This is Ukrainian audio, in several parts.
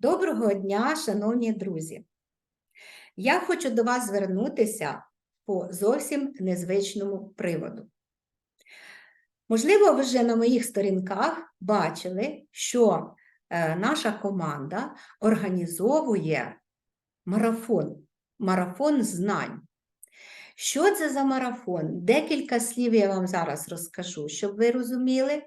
Доброго дня, шановні друзі! Я хочу до вас звернутися по зовсім незвичному приводу. Можливо, ви вже на моїх сторінках бачили, що е, наша команда організовує марафон, марафон знань. Що це за марафон? Декілька слів я вам зараз розкажу, щоб ви розуміли.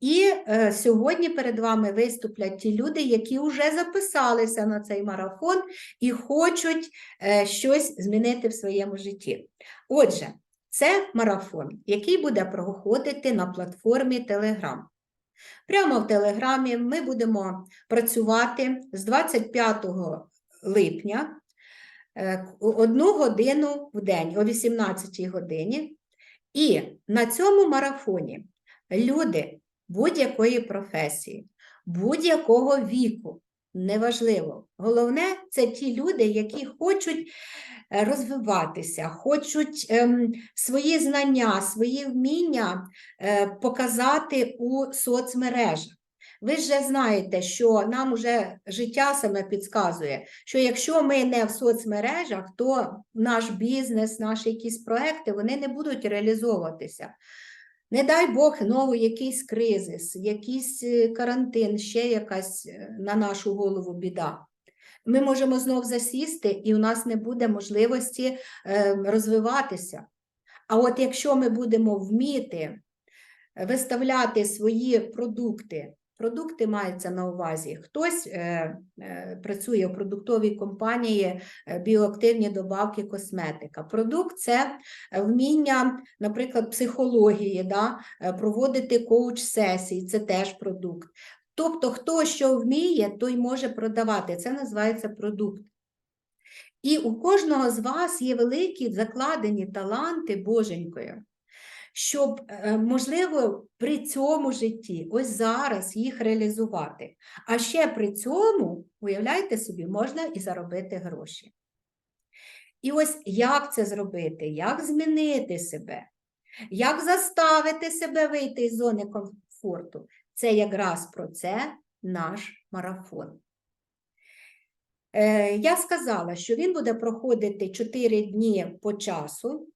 І е, сьогодні перед вами виступлять ті люди, які вже записалися на цей марафон і хочуть е, щось змінити в своєму житті. Отже, це марафон, який буде проходити на платформі Telegram. Прямо в Телеграмі ми будемо працювати з 25 липня одну годину в день о 18 годині. І на цьому марафоні люди будь-якої професії, будь-якого віку, неважливо. Головне, це ті люди, які хочуть е, розвиватися, хочуть ем, свої знання, свої вміння е, показати у соцмережах. Ви ж знаєте, що нам уже життя саме підказує, що якщо ми не в соцмережах, то наш бізнес, наші якісь проекти вони не будуть реалізовуватися. Не дай Бог знову якийсь кризис, якийсь е, карантин, ще якась е, на нашу голову біда. Ми можемо знов засісти, і у нас не буде можливості е, розвиватися. А от якщо ми будемо вміти виставляти свої продукти, продукти маються на увазі, хтось е, е, працює у продуктовій компанії е, біоактивні добавки, косметика. Продукт це вміння, наприклад, психології, да, е, проводити коуч-сесії, це теж продукт. Тобто, хто що вміє, той може продавати. Це називається продукт. І у кожного з вас є великі закладені таланти Боженькою, щоб, е, можливо, при цьому житті, ось зараз їх реалізувати. А ще при цьому, уявляйте собі, можна і заробити гроші. І ось як це зробити, як змінити себе, як заставити себе вийти з зони комфорту, це якраз про це наш марафон. Е, Я сказала, що він буде проходити 4 дні по часу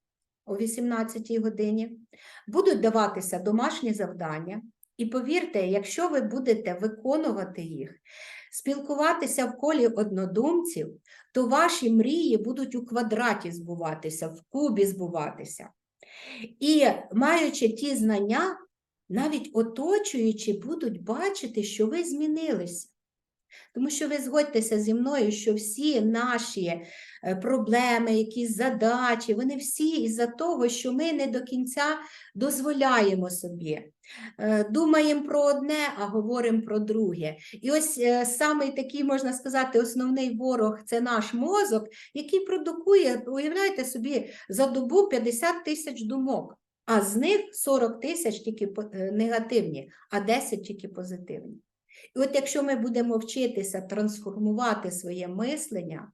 о 18 годині. Будуть даватися домашні завдання. І повірте, якщо ви будете виконувати їх, спілкуватися в колі однодумців, то ваші мрії будуть у квадраті збуватися, в кубі збуватися. І маючи ті знання, навіть оточуючі будуть бачити, що ви змінилися. Тому що ви згодьтеся зі мною, що всі наші е, проблеми, якісь задачі, вони всі із-за того, що ми не до кінця дозволяємо собі. Е, Думаємо про одне, а говоримо про друге. І ось е, самий такий, можна сказати, основний ворог це наш мозок, який продукує, уявляєте собі, за добу 50 тисяч думок, а з них 40 тисяч тільки негативні, а 10 тільки позитивні. І от якщо ми будемо вчитися трансформувати своє мислення,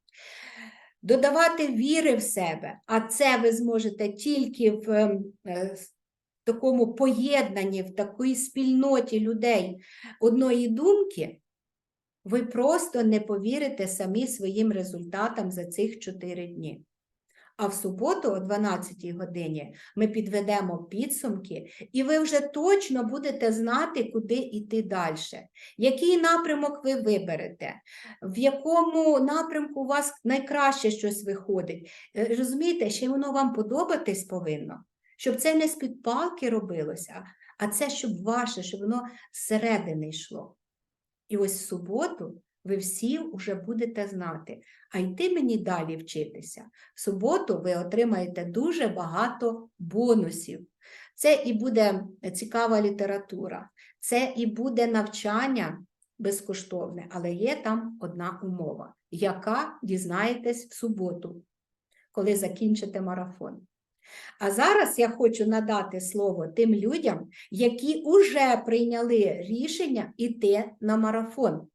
додавати віри в себе, а це ви зможете тільки в е, такому поєднанні, в такій спільноті людей одної думки, ви просто не повірите самі своїм результатам за цих 4 дні. А в суботу, о 12 годині, ми підведемо підсумки, і ви вже точно будете знати, куди йти далі. Який напрямок ви виберете, в якому напрямку у вас найкраще щось виходить. Е, Розумієте, ще воно вам подобатись повинно, щоб це не з-під палки робилося, а це щоб ваше, щоб воно зсередини йшло. І ось в суботу ви всі вже будете знати, а йти мені далі вчитися. В суботу ви отримаєте дуже багато бонусів. Це і буде цікава література, це і буде навчання безкоштовне, але є там одна умова, яка дізнаєтесь в суботу, коли закінчите марафон. А зараз я хочу надати слово тим людям, які вже прийняли рішення йти на марафон.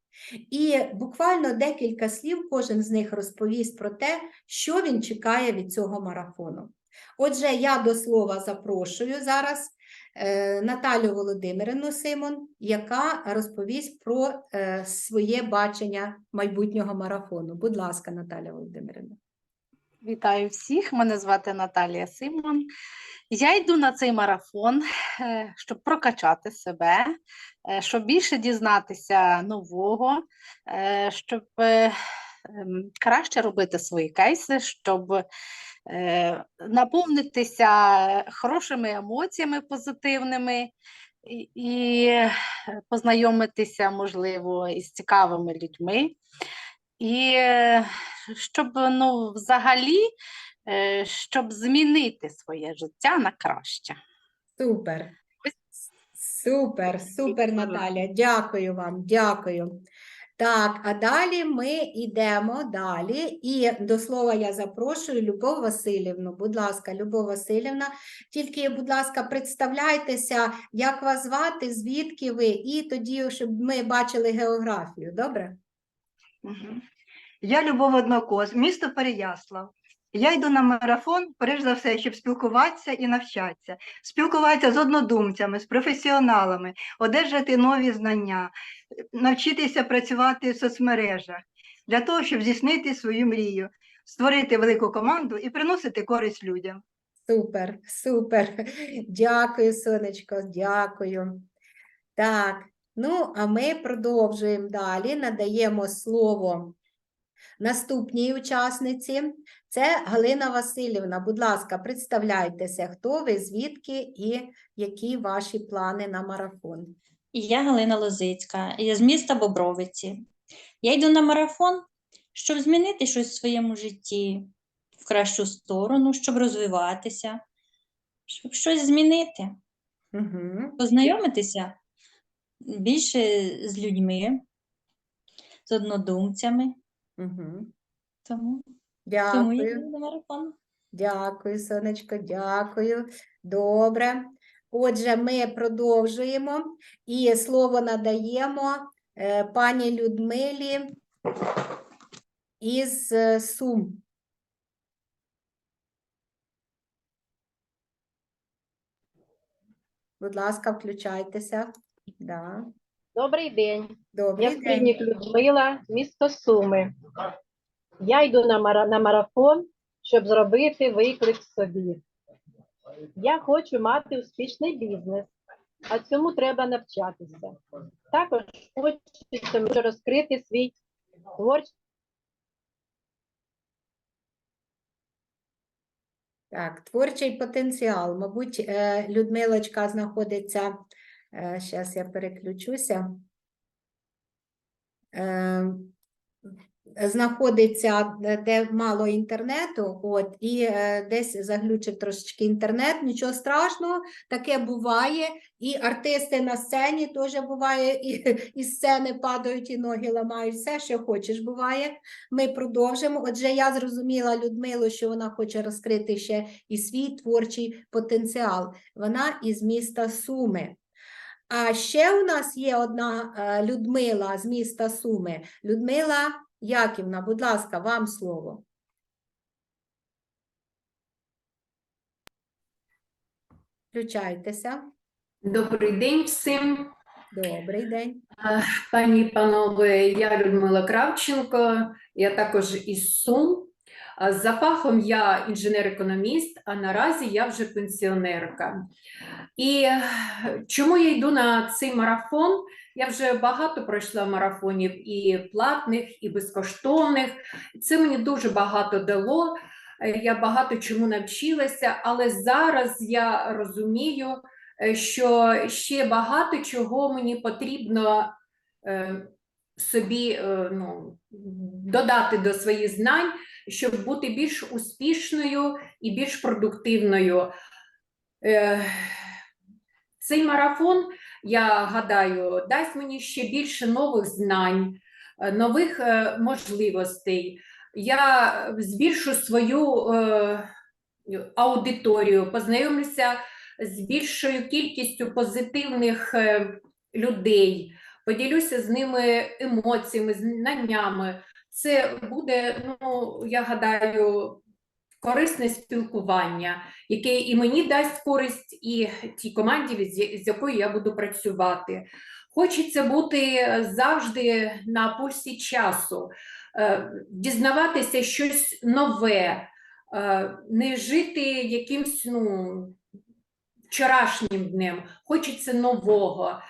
І буквально декілька слів кожен з них розповість про те, що він чекає від цього марафону. Отже, я до слова запрошую зараз е, Наталю Володимирівну Симон, яка розповість про е, своє бачення майбутнього марафону. Будь ласка, Наталя Володимирівна. Вітаю всіх! Мене звати Наталія Симон. Я йду на цей марафон, щоб прокачати себе, е, щоб більше дізнатися нового, е, щоб е, ем, краще робити свої кейси, щоб е, наповнитися хорошими емоціями позитивними і, е, познайомитися, можливо, із цікавими людьми. І е, щоб ну, взагалі, е, щоб змінити своє життя на краще. Супер. Супер, супер, Наталя. Дякую вам, дякую. Так, а далі ми йдемо далі. І до слова я запрошую Любов Васильівну. Будь ласка, Любов Васильівна, тільки, будь ласка, представляйтеся, як вас звати, звідки ви, і тоді, щоб ми бачили географію. Добре? Я Любов Однокоз, місто Переяслав. Я йду на марафон, перш за все, щоб спілкуватися і навчатися, спілкуватися з однодумцями, з професіоналами, одержати нові знання, навчитися працювати в соцмережах для того, щоб здійснити свою мрію, створити велику команду і приносити користь людям. Супер, супер. Дякую, сонечко, дякую. Так, ну, а ми продовжуємо далі. Надаємо слово наступній учасниці. Це Галина Васильівна. Будь ласка, представляйтеся, хто ви, звідки і які ваші плани на марафон. Я Галина Лозицька, я з міста Бобровиці. Я йду на марафон, щоб змінити щось в своєму житті в кращу сторону, щоб розвиватися, щоб щось змінити, Угу. познайомитися більше з людьми, з однодумцями. Угу. Тому, тому Дякую. на марафон. Дякую, сонечко, дякую. Добре. Отже, ми продовжуємо і слово надаємо е, пані Людмилі із е, Сум. Будь ласка, включайтеся. Да. Добрий день, я Добрий день. спільник Людмила, місто Суми. Я йду на, мара- на марафон, щоб зробити виклик собі. Я хочу мати успішний бізнес, а цьому треба навчатися. Також хочеться розкрити свій творчий Так, творчий потенціал. Мабуть, е, Людмилочка знаходиться. Зараз я переключуся. Е, Знаходиться де- де мало інтернету, от, і е, десь заглючив трошечки інтернет, нічого страшного, таке буває. І артисти на сцені теж буває, і, і сцени падають, і ноги ламають, все, що хочеш, буває. Ми продовжимо. Отже, я зрозуміла Людмилу, що вона хоче розкрити ще і свій творчий потенціал. Вона із міста Суми. А ще у нас є одна е, Людмила з міста Суми. Людмила Яківна, будь ласка, вам слово. Включайтеся. Добрий день всім, Добрий день. пані і панове. Я Людмила Кравченко, я також із Сум. За фахом я інженер-економіст, а наразі я вже пенсіонерка. І чому я йду на цей марафон? Я вже багато пройшла марафонів і платних, і безкоштовних. Це мені дуже багато дало. е, Я багато чому навчилася, але зараз я розумію, е, що ще багато чого мені потрібно е, собі ну, додати до своїх знань, щоб бути більш успішною і більш продуктивною. Е, Цей марафон, я гадаю, дасть мені ще більше нових знань, е, нових е, можливостей. Я збільшу свою аудиторію, познайомлюся з більшою кількістю позитивних людей, поділюся з ними емоціями, знаннями. Це буде, ну, я гадаю, корисне спілкування, яке і мені дасть користь, і тій команді, з якою я буду працювати. Хочеться бути завжди на пульсі часу, е, дізнаватися щось нове, е, не жити якимсь ну, вчорашнім днем, хочеться нового.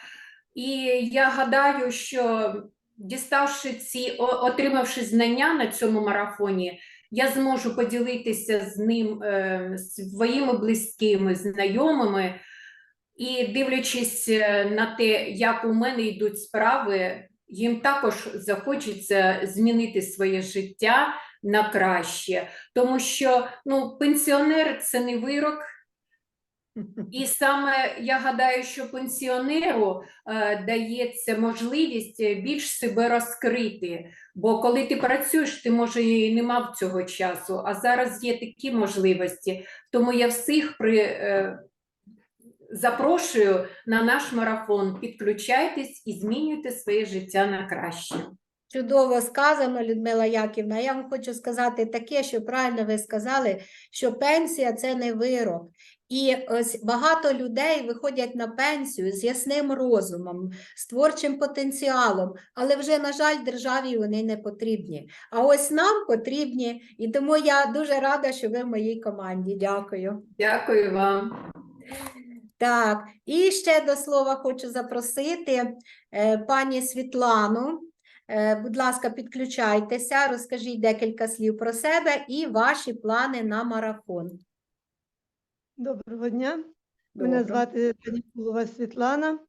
І я гадаю, що діставши ці, отримавши знання на цьому марафоні, я зможу поділитися з ним е, своїми близькими, знайомими, і дивлячись е, на те, як у мене йдуть справи, їм також захочеться змінити своє життя на краще, тому що ну, пенсіонер це не вирок. І саме я гадаю, що пенсіонеру е, дається можливість е, більш себе розкрити. Бо коли ти працюєш, ти може і не мав цього часу, а зараз є такі можливості. Тому я всіх при, е, запрошую на наш марафон. Підключайтесь і змінюйте своє життя на краще. Чудово сказано, Людмила Яківна. Я вам хочу сказати таке, що правильно ви сказали, що пенсія це не вирок. І ось багато людей виходять на пенсію з ясним розумом, з творчим потенціалом, але вже, на жаль, державі вони не потрібні. А ось нам потрібні, і тому я дуже рада, що ви в моїй команді. Дякую. Дякую вам. Так, і ще до слова хочу запросити е, пані Світлану. Е, будь ласка, підключайтеся, розкажіть декілька слів про себе і ваші плани на марафон. Доброго дня. Мене звати Танікулова Світлана,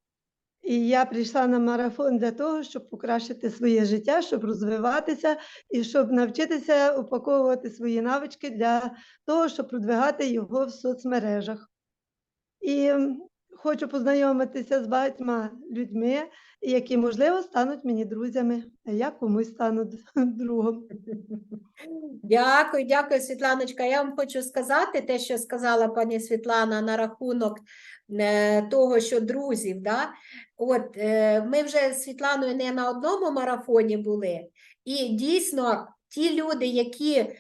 і я прийшла на марафон для того, щоб покращити своє життя, щоб розвиватися і щоб навчитися упаковувати свої навички для того, щоб продвигати його в соцмережах. І хочу познайомитися з багатьма людьми, які, можливо, стануть мені друзями, а я комусь стану другом. Дякую, дякую, Світланочка. Я вам хочу сказати те, що сказала пані Світлана на рахунок е, того, що друзів. Да? От е, ми вже з Світланою не на одному марафоні були, і дійсно. Ті люди, які е,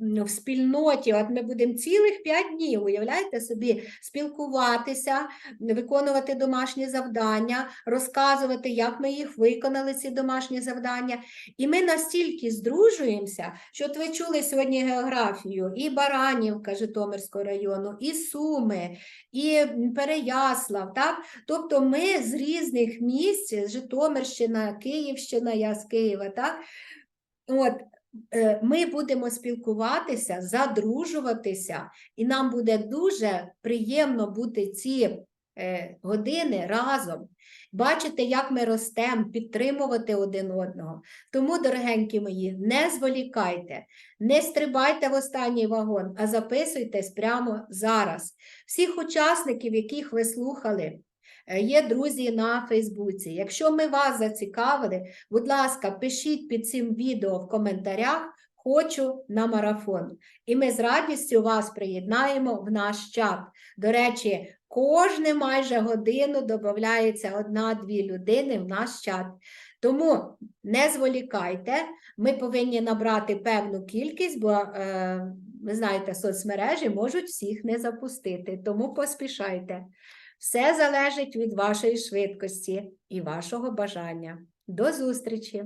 в спільноті, от ми будемо цілих п'ять днів, уявляєте собі, спілкуватися, виконувати домашні завдання, розказувати, як ми їх виконали, ці домашні завдання. І ми настільки здружуємося, що от ви чули сьогодні географію, і Баранівка Житомирського району, і Суми, і Переяслав. Так? Тобто ми з різних місць, Житомирщина, Київщина, я з Києва, так? От, ми будемо спілкуватися, задружуватися, і нам буде дуже приємно бути ці е, години разом, бачити, як ми ростемо, підтримувати один одного. Тому, дорогенькі мої, не зволікайте, не стрибайте в останній вагон, а записуйтесь прямо зараз. Всіх учасників, яких ви слухали, е, є друзі на Фейсбуці. Якщо ми вас зацікавили, будь ласка, пишіть під цим відео в коментарях. Хочу на марафон. І ми з радістю вас приєднаємо в наш чат. До речі, кожне майже годину додається одна-дві людини в наш чат. Тому не зволікайте, ми повинні набрати певну кількість, бо е, ви знаєте, соцмережі можуть всіх не запустити, тому поспішайте. Все залежить від вашої швидкості і вашого бажання. До зустрічі!